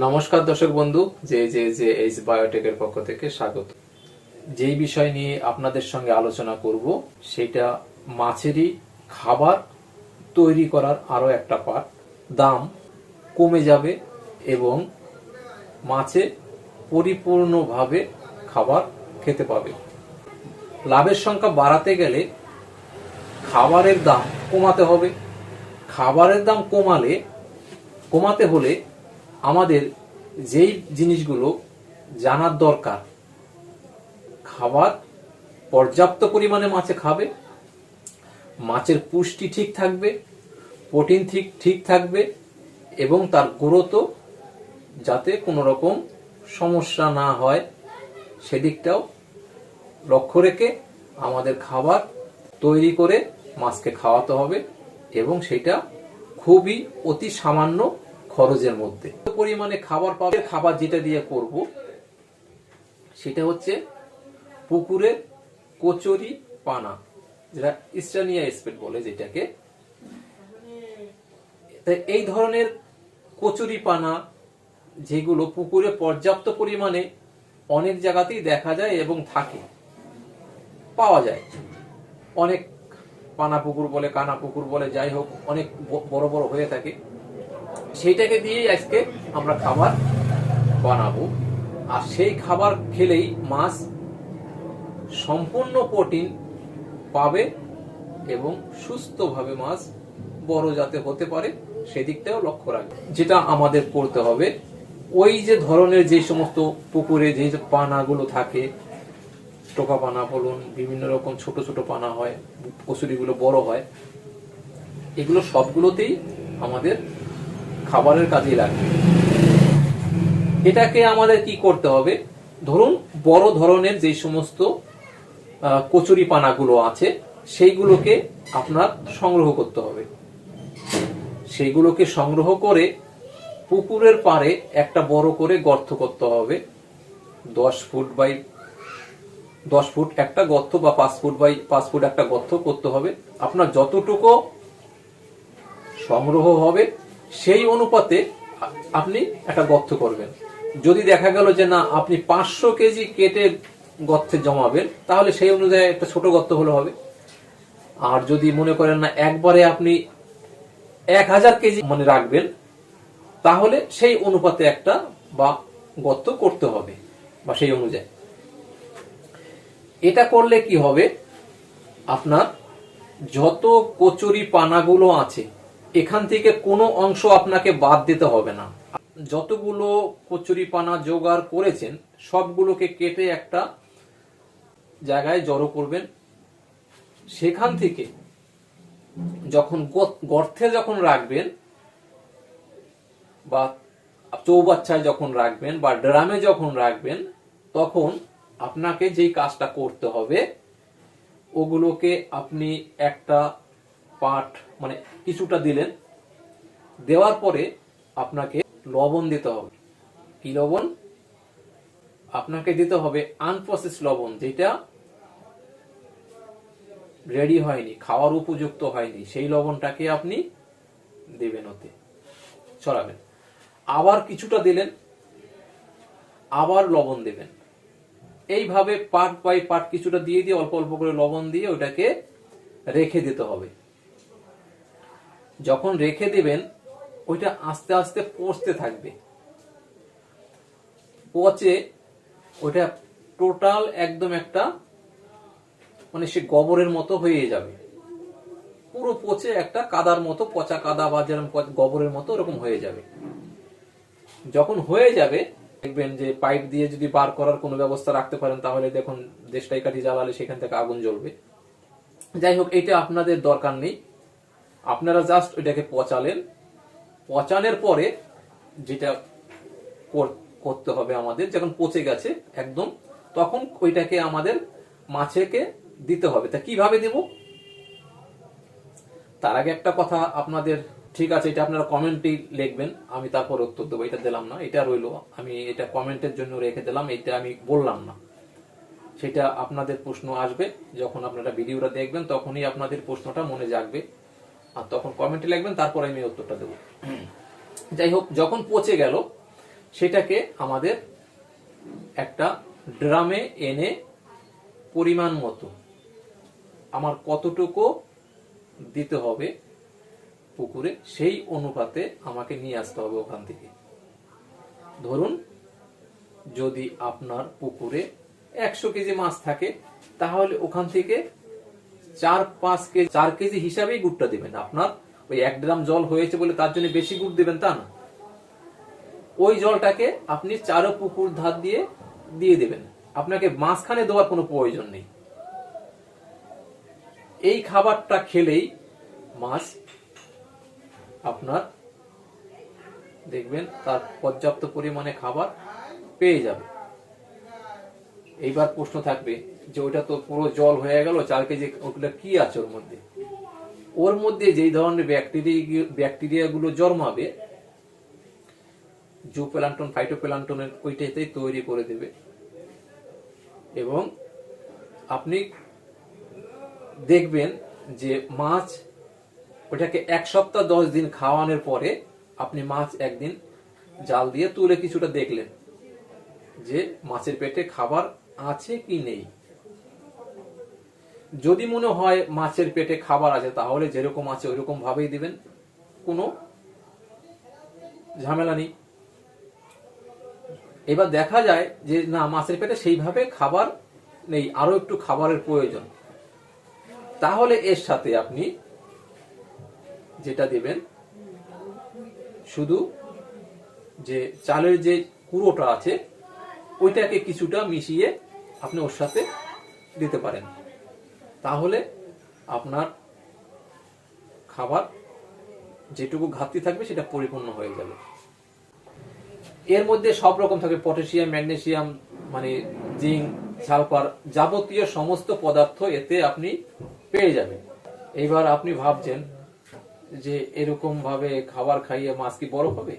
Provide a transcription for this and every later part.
নমস্কার দর্শক বন্ধু যে যে যে এইচ বায়োটেকের পক্ষ থেকে স্বাগত। যেই বিষয় নিয়ে আপনাদের সঙ্গে আলোচনা করব, সেটা মাছেরই খাবার তৈরি করার আরও একটা পার্ট দাম কমে যাবে এবং মাছে পরিপূর্ণভাবে খাবার খেতে পাবে। লাভের সংখ্যা বাড়াতে গেলে খাবারের দাম কমাতে হবে। খাবারের দাম কমালে, কমাতে হলে আমাদের যেই জিনিসগুলো জানার দরকার, খাবার, পর্যাপ্ত পরিমাণে মাছে খাবে, মাছের পুষ্টি ঠিক থাকবে, প্রোটিন ঠিক ঠিক থাকবে, এবং তার গ্রোথও যাতে কোনো রকম সমস্যা না হয়, সেদিকটাও লক্ষ্য রেখে আমাদের খাবার তৈরি করে মাছকে খাওয়াতে হবে, এবং সেটা খুবই অতি সামান্য খরচের মধ্যে। পরিমাণে খাবার পাবে, খাবার যেটা দিয়ে করব, সেটা হচ্ছে পুকুরের কচুরি পানা, যেটা ইস্টার্নিয়া স্পেট বলে যেটাকে। এই ধরনের কচুরি পানা যেগুলো পুকুরে পর্যাপ্ত পরিমাণে অনেক জায়গাতেই দেখা যায় এবং থাকে, পাওয়া যায়। অনেক পানা পুকুর বলে, কানা পুকুর বলে, যাই হোক, অনেক বড় বড় হয়ে থাকে। সেইটাকে দিয়েই আজকে আমরা খাবার বানাবো। আর সেই খাবার খেলেই মাছ সম্পূর্ণ প্রোটিন পাবে এবং সুস্থভাবে মাছ বড় যাতে হতে পারে, সেদিকটাও লক্ষ্য রাখবে। যেটা আমাদের করতে হবে, ওই যে ধরনের যে সমস্ত পুকুরে যে পানাগুলো থাকে, টোকা পানা বলুন, বিভিন্ন রকম ছোট ছোট পানা হয়, কচুরিগুলো বড় হয়, এগুলো সবগুলোতেই আমাদের খাবারের কাজে লাগবে। এটাকে আমাদের কি করতে হবে? ধরুন, বড় ধরনের যে সমস্ত কচুরি পানাগুলো আছে, সেইগুলোকে আপনার সংগ্রহ করতে হবে। সেইগুলোকে সংগ্রহ করে পুকুরের পাড়ে একটা বড় করে গর্ত করতে হবে। দশ ফুট বাই, দশ ফুট একটা গর্ত বা পাঁচ ফুট বাই পাঁচ ফুট একটা গর্ত করতে হবে। আপনার যতটুকু সংগ্রহ হবে সেই অনুপাতে আপনি একটা গর্ত করবেন। যদি দেখা গেল যে না, আপনি পাঁচশো কেজি কেটে গর্তে জমাবেন, তাহলে সেই অনুযায়ী একটা ছোট গর্ত হলে হবে। আর যদি মনে করেন না, একবারে আপনি এক হাজার কেজি মানে রাখবেন, তাহলে সেই অনুপাতে একটা বা গর্ত করতে হবে, বা সেই অনুযায়ী। এটা করলে কি হবে? আপনার যত কচুরি পানাগুলো আছে এখান থেকে কোনো অংশ আপনাকে বাদ দিতে হবে না। যতগুলো কচুরি পানা জোগাড় করেছেন, সবগুলোকে কেটে একটা জায়গায় জড়ো করবেন। সেখান থেকে যখন গর্থে যখন রাখবেন বা চৌবাচ্চায় যখন রাখবেন বা ড্রামে যখন রাখবেন, তখন আপনাকে যেই কাজটা করতে হবে, ওগুলোকে আপনি একটা পাট মানে কিছুটা দিলেন। দেওয়ার পরে আপনাকে লবণ দিতে হবে। কি লবণ? আপনাকে দিতে হবে আনপ্রসেস লবণ, যেটা রেডি হয়নি, খাওয়ার উপযুক্ত হয়নি। সেই লবণটাকে আপনি দেবেন ওতে। ছড়াবেন। আবার কিছুটা দিলেন, আবার লবণ দেবেন। এইভাবে পার্ট বাই পার্ট কিছুটা দিয়ে দিয়ে অল্প অল্প করে লবণ দিয়ে ওটাকে রেখে দিতে হবে। যখন রেখে দিবেন, ওইটা আস্তে আস্তে পচতে থাকবে। পচে ওইটা টোটাল একদম একটা মানে সে গোবরের মতো হয়ে যাবে। পুরো পচে একটা কাদার মতো, পচা কাদা বা যেরকম গোবরের মতো ওরকম হয়ে যাবে। যখন হয়ে যাবে, দেখবেন যে পাইপ দিয়ে যদি বার করার কোনো ব্যবস্থা রাখতে পারেন, তাহলে দেখুন দেশটাই কাঠি জ্বালালে সেখান থেকে আগুন জ্বলবে। যাই হোক এটা আপনাদের দরকার নেই। আপনারা জাস্ট ওইটাকে পচালেন। পচানোর পরে যেটা কর- করতে হবে আমাদের, যখন পচে গেছে একদম, তখন ওইটাকে আমাদের মাছেকে দিতে হবে। তা কীভাবে দেব? তার আগে একটা কথা আপনাদের, ঠিক আছে, এটা আপনারা কমেন্টেই লিখবেন, আমি তারপর উত্তর দেবো। এটা দিলাম না, এটা রইল। আমি এটা কমেন্টের জন্য রেখে দিলাম, এটা আমি বললাম না। সেটা আপনাদের প্রশ্ন আসবে, যখন আপনারা ভিডিওটা দেখবেন, তখনই আপনাদের প্রশ্নটা মনে জাগবে। আর তখন কমেন্টে লিখবেন, তারপর আমি উত্তরটা দেবো। যাই হোক, যখন পচে গেল, সেটাকে আমাদের একটা ড্রামে এনে পরিমাণ মতো আমার কতটুকু দিতে হবে পুকুরে, সেই অনুপাতে আমাকে নিয়ে আসতে হবে ওখান থেকে। ধরুন, যদি আপনার পুকুরে একশো কেজি মাছ থাকে, তাহলে ওখান থেকে চার পাঁচ কেজি, চার কেজি হিসাবেই গুড়টা দিবেন। আপনার ওই এক ড্রাম জল হয়েছে বলে তার জন্য বেশি গুড় দেবেন তা না। ওই জলটাকে আপনি চারো পুকুর ধার দিয়ে দিয়ে দেবেন। আপনাকে মাঝখানে দেওয়ার কোনো প্রয়োজন নেই। এই খাবারটা খেলেই মাছ আপনার, দেখবেন তার পর্যাপ্ত পরিমাণে খাবার পেয়ে যাবে। এইবার প্রশ্ন থাকবে যে ওটা তো পুরো জল হয়ে গেল, চার কেজি ওগুলো কি আছে ওর মধ্যে? ওর মধ্যে যেই ধরনের ব্যাকটেরিয়া ব্যাকটেরিয়া গুলো জন্মাবে জুপ্লান্টন ফাইটোপ্লান্টনের ওইটাতেই তৈরি করে দেবে। এবং আপনি দেখবেন যে মাছ, ওটাকে এক সপ্তাহ দশ দিন খাওয়ানোর পরে আপনি মাছ একদিন জাল দিয়ে তুলে কিছুটা দেখলেন যে মাছের পেটে খাবার আছে কি নেই। যদি মনে হয় মাছের পেটে খাবার আছে, তাহলে যেরকম আছে ওইরকম ভাবেই দিবেন। কোনো ঝামেলা নেই। এবার দেখা যায় যে, না, মাছের পেটে সেইভাবে খাবার নেই আরও একটু খাবারের প্রয়োজন। তাহলে এর সাথে আপনি যেটা দেবেন, শুধু যে চালের যে কুড়োটা আছে, ওইটাকে কিছুটা মিশিয়ে আপনি ওর সাথে দিতে পারেন। তাহলে আপনার খাবার যেটুকু ঘাটতি থাকবে সেটা পরিপূর্ণ হয়ে যাবে। এর মধ্যে সব রকম থাকে, পটাশিয়াম ম্যাগনেসিয়াম মানে জিঙ্ক, সালফার যাবতীয় সমস্ত পদার্থ এতে আপনি পেয়ে যাবেন। এইবার আপনি ভাবছেন যে এরকম ভাবে খাবার খাইয়ে মাছ কি বড় হবে?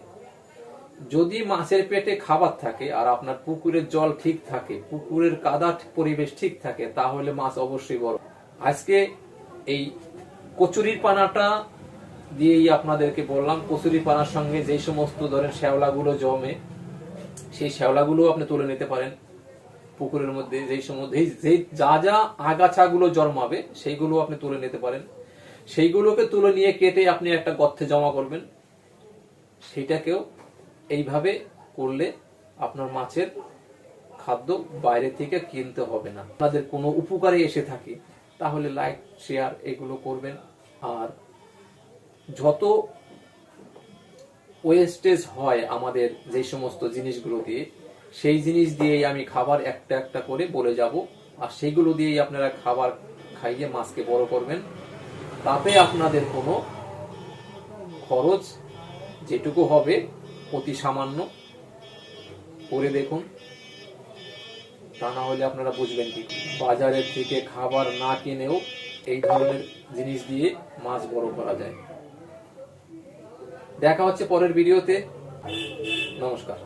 যদি মাছের পেটে খাবার থাকে আর আপনার পুকুরের জল ঠিক থাকে, পুকুরের কাদা পরিবেশ ঠিক থাকে, তাহলে মাছ অবশ্যই বড় আজকে এই কচুরির পানাটা দিয়েই আপনাদেরকে বললাম, কচুরির পানার সঙ্গে যে সমস্ত ধরেন শ্যাওলাগুলো জমে, সেই শ্যাওলাগুলো আপনি তুলে নিতে পারেন পুকুরের মধ্যে, যেই যেই- যেই যা যা আগাছাগুলো জন্মাবে, সেইগুলো আপনি তুলে নিতে পারেন। সেইগুলোকে তুলে নিয়ে কেটে আপনি একটা গর্তে জমা করবেন। সেটাকেও এইভাবে করলে আপনার মাছের খাদ্য বাইরে থেকে কিনতে হবে না। আপনাদের কোনো উপকারে এসে থাকে। তাহলে লাইক শেয়ার এগুলো করবেন। আর যত ওয়েস্টেজ হয় আমাদের যে সমস্ত জিনিসগুলো দিয়ে সেই জিনিস দিয়েই আমি খাবার একটা একটা করে বলে যাব। আর সেইগুলো দিয়েই আপনারা খাবার খাইয়ে মাছকে বড় করবেন। তাতে আপনাদের কোনো খরচ যেটুকু হবে অতি সামান্য করে দেখুন। তা না হলে আপনারা বুঝবেন কি? বাজারের থেকে খাবার না কিনেও এই ধরনের জিনিস দিয়ে মাছ বড় করা যায়। দেখা হচ্ছে পরের ভিডিওতে। নমস্কার।